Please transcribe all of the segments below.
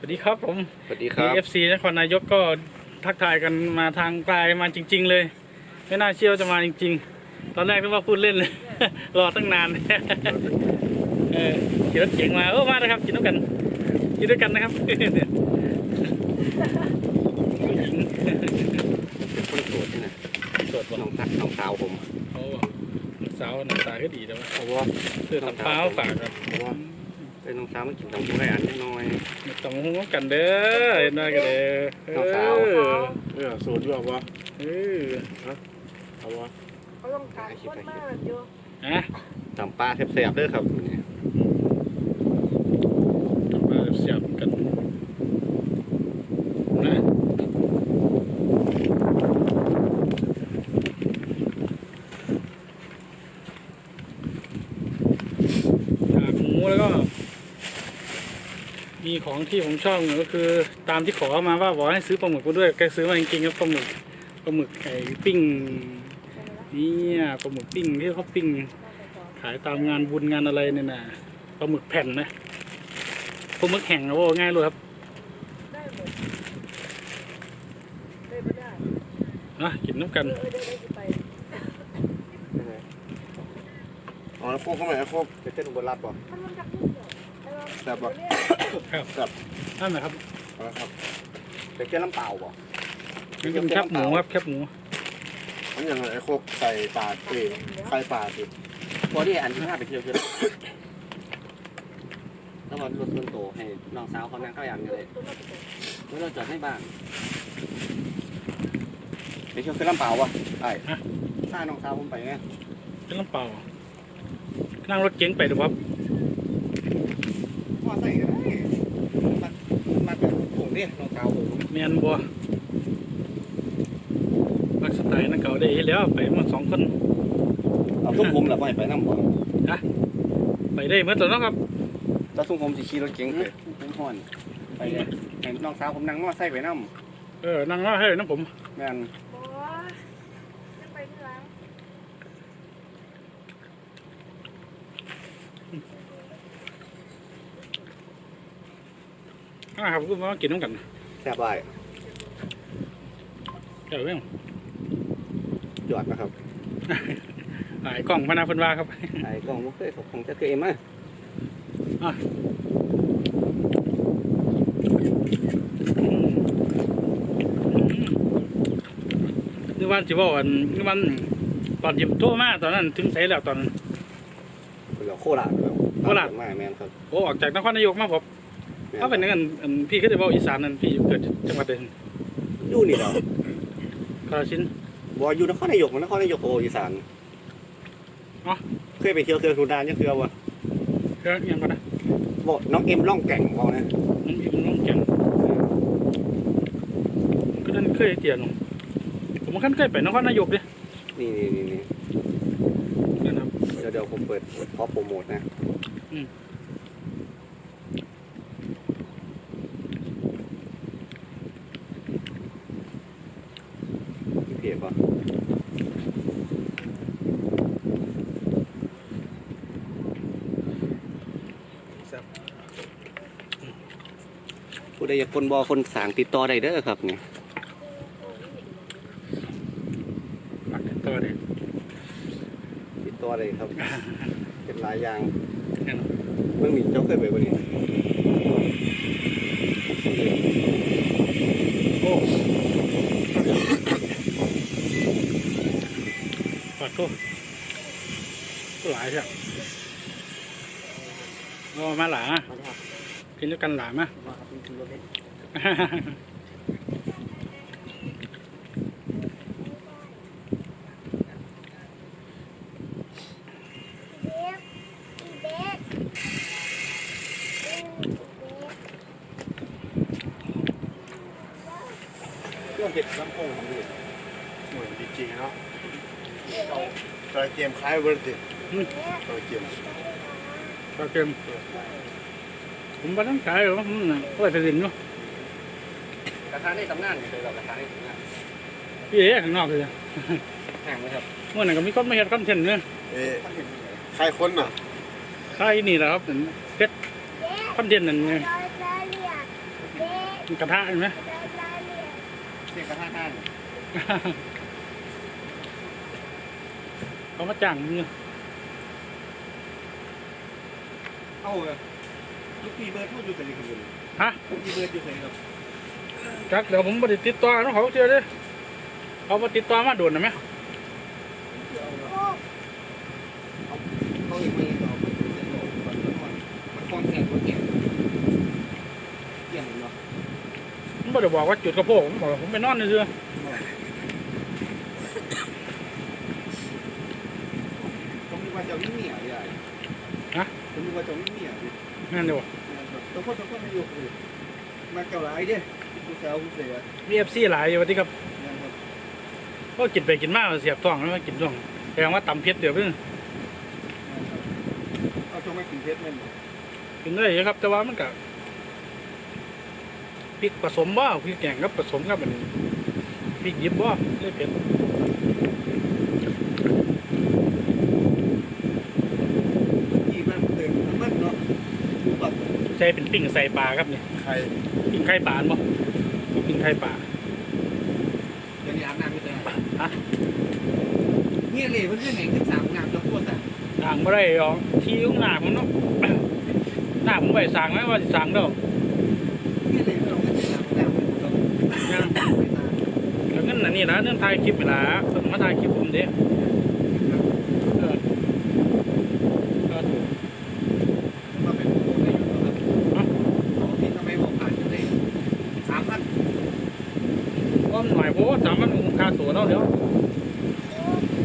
สวัสดีครับผมสวัสดีครับเอฟซีนครนายกก็ทักทายกันมาทางไกลมาจริง ๆ เลย ไม่น่าเชื่อว่าจะมาจริง ๆ ตอนแรกนึกว่าพูดเล่นเลย รอตั้งนานเออขี่รถเก๋งมาเออมานะครับกินด้วยกันกินด้วยกันนะครับเป็นคนโสดนี่นะสดน้องทักน้องสาวผมโอ้สาวหน้าตาก็ดีแต่ว่าเพราะว่าเสื้อตับเท้าฝากครับ เพราะว่าเป็นน้องสาวมากินของผู้ใดอันนิดหน่อยไม่ต้องห่วงกันเด้อเห็นได้กันเด้อน้องสาว เออเออสูตรด้วยวะเออเอาวะเขาต้องการคนมากอยู่อะตำปลาแซ่บๆเด้อครับนี่ กลับมาเสียบกันนะกากหมูแล้วก็ มี ของที่ผมชอบก็คือ ตามที่ขอมาว่าบอกให้ซื้อปลาหมึกมาด้วยแกซื้อมาจริงๆครับปลาหมึกปลาหมึกไก่ปิ้งเนี่ยปลาหมึกปิ้งที่เขาปิ้งขายตามงานบุญงานอะไรเนี่ยนะปลาหมึกแผ่นนะปลาหมึกแห้งนะโอ้ง่ายเลยครับนะกินน้ำกันเออได้ได้จะไปเอาแล้วโคกเข้ามาไอ้โคกเป็นเต้นอุบลรัตน์ป่ะ ถ้ามันจับลูกเหรอแซ่บปะครับนั่นนะครับเอาละครับเป็นเต้นน้ำเปล่าป่ะนี่เป็นแคบหมูครับแคบหมูอันอย่างไรไอ้โคกใส่ปลาเอ้ไข่ปลาสิพอดีอันที่ห้าไปเที่ยวเที่ยวแล้วมันรถส่วนโตวให้น้องสาวเขานั่งเข้าอย่างนี้เลยแล้วเราจอดให้บ้านไปเที่ยวเต้นน้ำเปล่าป่ะไอ้ถ้าน้องสาวผมไปไงเป็นน้ำเปล่านั่งรถเก๋งไปดูครับ ว่าใส่ก็ได้มันมัน เป็นผงเนี่ยน้องสาวผมเมียนบัวมักสไตล์นั่นเก่าได้เห็นแล้วไปมาสองคนเอาซุ้มผมแหละไปไปน้ำบ่ไปได้เมื่อตอนนั้นครับแล้วซุ้มผมสิขี่รถเก๋งไปผมห่อนไปเลยให้น้องสาวผมนั่งมอไซค์ไปน้เออนั่งรอให้น้ำผมำแม่น บอจะไปที่ร้าน อ่าครับก็มากินน้ำกันแซ่บไรเดี๋ยวเรื่องหยอดนะครับหายกล้องพนาเพันวาครับไอ้กล้องบ่เคยเขาคงจะเคยเอ็มอะนึกว่าจิบอกอันนึกว่าตอนหยิบโทรมาตอนนั้นถึงใส่แล้วตอนนั้นเหลือโคราชแล้วโคราชมาแม่นครับโอ้ออกจากนครนายกมาผมแม่ ถ้าเป็นอย่างนั้นอันพี่ก็จะบอกอีสานนั่นพี่อยู่เกิดจังหวัดเดิมอยู่นี่เหรอกาฬสินธุ์บ่อยู่นครนายกมันนครนายกโออีสานอ๋อเคยไปเที่ยวเขื่อนสุดานยังเคือบ่เรื่องยังก่อนนะบ่น้องเอ็มล่องแก่งบ่นะน้องอิ่มน้องแก่งก็นั่นเคยเตียนผมขั้นเคยไปนครนายกเด้นี่นี่นี่นี่นั่นครับเดี๋ยวเดี๋ยวผมเปิดขอโปรโมทนะ อืม มีเพจบ่ผู้ใดอยากคนบ่คนสร้างติดต่อได้เด้อครับนี่หลักตัวเด้ติดต่อได้ครับ เป็นหลายอย่างนั่นเมื่อมีเจ้าเคยไปบ่นี่โอ้ขอโทษก็หลายใช่โอ้มาหลากินด้วยกันหลามาเด็กเด็กเครื่องเก็บลำโพงของนี่เหมือนดีจริงเนาะ จอยเกมคล้ายเวอร์ดิจอยเกมปลาเค็มผมบ้านขายหรอผมน่ะก็ไปสินเนาะกระทะในตำนานนี่เลยเรากระทะในตำนานพี่เอ๋ข้างนอกเลยแห้งไหมครับเมื่อนั้นก็มีคนมาเฮ็ดคอนเทนต์เนี่ยเอ้ใครคนน่ะขายนี่แหละครับเป็นเพชรคอนเทนต์นั่นไงจอยจะเรียกอมีกระทะเห็นไหมเสียกระทะท่าน เขามาจ้างมึงอยู่เอาเลยลูกปีเบิร์ดพูดอยู่แต่ในขบวนฮะลูกปีเบิร์ดอยู่แต่ครับจักเดี๋ยวผมบ่ได้ติดต่อน้องเขาเชื่อเด้อเขามาติดต่อมาโดนนะไหมเขาเองไม่ต่อมันเส้นโลกมันมันมันคล้องแขนมันแขนเกี่ยงเนาะผมบ่ได้บอกว่าจุดกระโปงผมบอกว่าผมไปนอนเฉยผมนึกว่าจะวิ่งเหนียวใหญ่ ผมนึกว่าจะวิ่งเหนียวดิๆนั่นเดียวต้องคนต้องคนไม่ยกเลยมาเก่าหลายเด้ผู้สาวผู้เสียมีเอฟซีหลายอยู่ว่าที่ครับนะครับก็กินไปกินมาเสียบท้องแล้วมากินท้องแสดงว่าตำเผ็ดเดี๋ยวเพิ่งเอาช่วงไม่กินเพชรมันกินได้อยู่ครับ แต่ว่ามันก็พริกผสมบ่พริกแกงกับผสมกับมันพริกดิบบ่เลยเผ็ด ที่มันเติมมันเนาะดูแบบ ใส่เป็นปิ้งใส่ปลาครับนี่ใครปิ้งไข่ปลาบ่ปิ้งไข่ปลาเดี๋ยวนี้อาบน้ำไม่ได้ฮะเนี่ยเลยมันคือแห่งที่สามงามจะพูดแต่ต่างบ่ได้หรอกที่ของหน้าผมเนาะหน้าผมไปสั่งไหมว่าสิสั่งเด้อเนี่ยเลยเราไม่ได้สามงามมันต้องยังแล้วเงินอันนี้นะเรื่องถ่ายคลิปเวลาต้องมาถ่ายคลิปผมเด้เออเออ มาเป็นโปรได้อยู่ครับเอาที่ทำไมบอกผ่านจะได้สามพัน ก็หน่ อยโพสามมันค่าตัวแล้วเดี๋ยว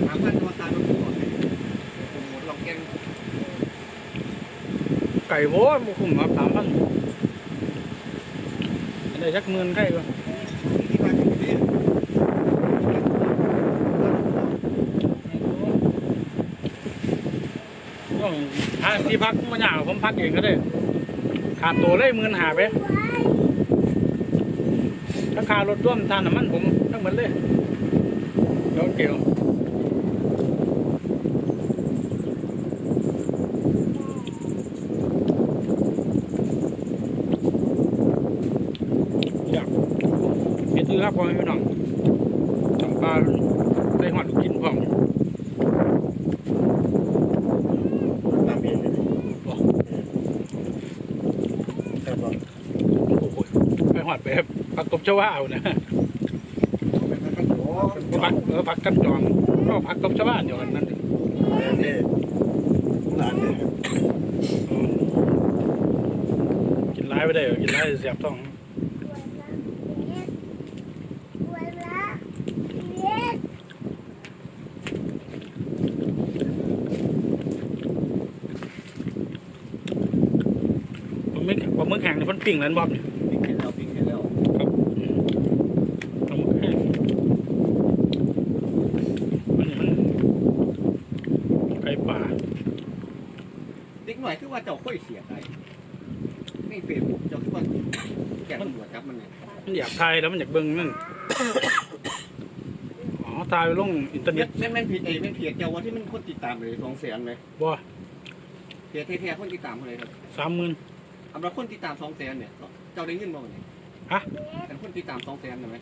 สามพันตัวตายมันพูดเลยผมหมดลองแกงไก่โพสบุคุ้มครับสามพันได้จักหมื่นไข่ก่อนที่บ้านอยู่ที่ต้องหาที่พักมาหยาผมพักเองก็ได้ขาดตัวเลยหมื่นหาไปถ้าค่ารถร่วมทานน้ำมันผม ทั้งหมดเลยเดี๋ยวเกี่ยวอยากเห็นดูครับพ่อแม่พี่น้องจำปาได้หอดลูกกินพร้อมตามเองเลยแต่บอกโอ้โหไปหอดไปปักตบชาวาเอานะเป็น มันโอ้ปักเออปักกันจองก็ปักตบชาวบ้าเดียวกันนั่นเองแม่เนี่หลานเนี่ยกินร้ายไปได้หรอกินร้ายเสียบท้องผมไม่ผมมึกแห้งในพันปิ้งแล้วบอบเนี่ย ปิ้งเห็นแล้วปิ้งเห็นแล้ว ครับอืมเอามึกแห้งอันนี้มันไก่ป่า เด็กหน่อยคือว่า เจ้าค่อยเสียใจในเฟซบุ๊กเจ้าคือว่าแกตำรวจจับมันเนี่ยมันอยากถ่ายแล้วมันอยากเบิ่งนั่น อ๋อถ่ายไปลงอินเทอร์เน็แม่ตนแม่นผิดเอ้แม่นเพียเจ้าว่าที่มันคนติดตามเลยสองแสนไหมบ่เพียแท้ๆคนติดตามเท่าไหร่ครับสามหมื่นสำหรับคนติดตามสองแสนเนี่ย เจ้าได้เงินบ่เนี่ยฮะแต่คนติดตามสองแสนไหม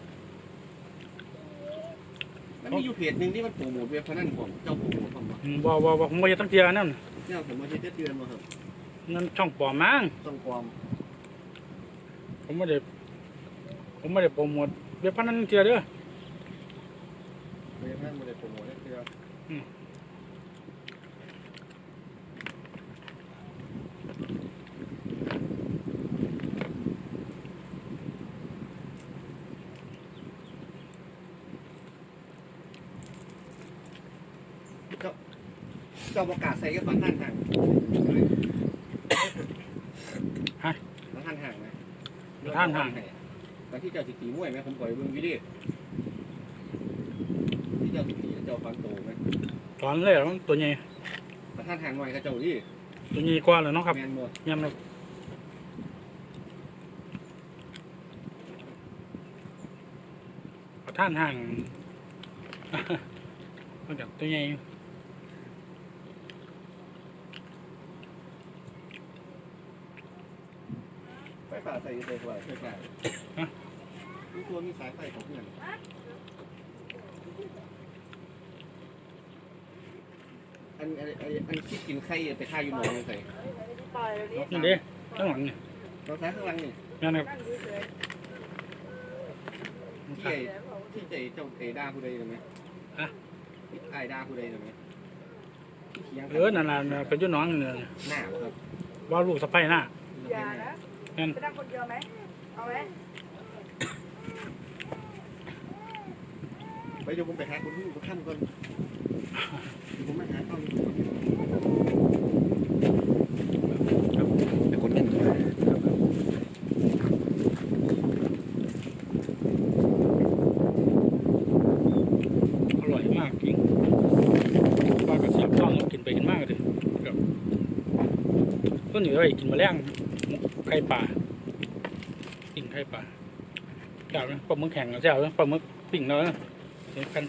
มันมีอยู่เพจหนึ่งที่มันโปรโมทเว็บพนันของเจ้าโปรโมทผมว่าอืมบ่บ่บ่ผมบ่จะตั้งเทียนั่นเนี่ยผมมาเช็ดเดือนมาครับ นั่นช่องปลอมมั้งต้องความผมไม่ได้ผมไม่ได้โปรโมทเว็บพนันเทียเด้อเว็บนั้นไม่ได้โปรโมทได้เดือนเจ้าเจ้าประกาศใส่กับบังหันห่างบังหันห่างไหม ท่านห่างแล้วที่เจ้าสิตีมวยไหมผมปล่อยเบิ่งวิดีที่เจ้าสิตีเจ้าฟังโตไหมตอนเลยมันตัวใหญ่บังหันห่างหน่อยกับเจ้าดิตัวใหญ่กว่าเลยเนาะครับแมนหมดยำเลยประท่านห่างมันกับตัวใหญ่ อยู่ไฟฟ้าใส่ส่ใส่ไฟใส่ไฟทุกตัวมีสายไฟของเพื่อนอันอันอันอันที่กินไข่ไปฆ่าอยู่หมองเลยใส่ปล่อยเลยดินี่เด้ข้างหลังนี่เราใช้ข้างหลังนี่นั่นครับนั่งเฉยที่ไอ้ที่ไอ้เจ้าไอ้ด่าผู้ใดหรือไหมที่ไอ้ด่าผู้ใดหรือไหมที่เถียงกัเออนั่นน่ะเป็นอยุ่น้องนี่น่ะหน้าครับว่าลูกสะใภ้หน้าๆอย่านะ นั่นจะนั่งคนเดียวไหมเอาไหมไปเดี๋ยวผมไปหาคนที่อยู่ข้ามก่อนเดี๋ยวผมมาหาตอนแต่คนนั้นอร่อยมากจริงปลากระเสียบต้องกินไปกินมากเลยครับก็เหนือไปกินแมาแรง ไข่ปลาปิ้งไข่ปลาเจ้านะปลาหมึกแข็งเจ้านะปลาหมึกปิ้งแล้วนะเห็นกัน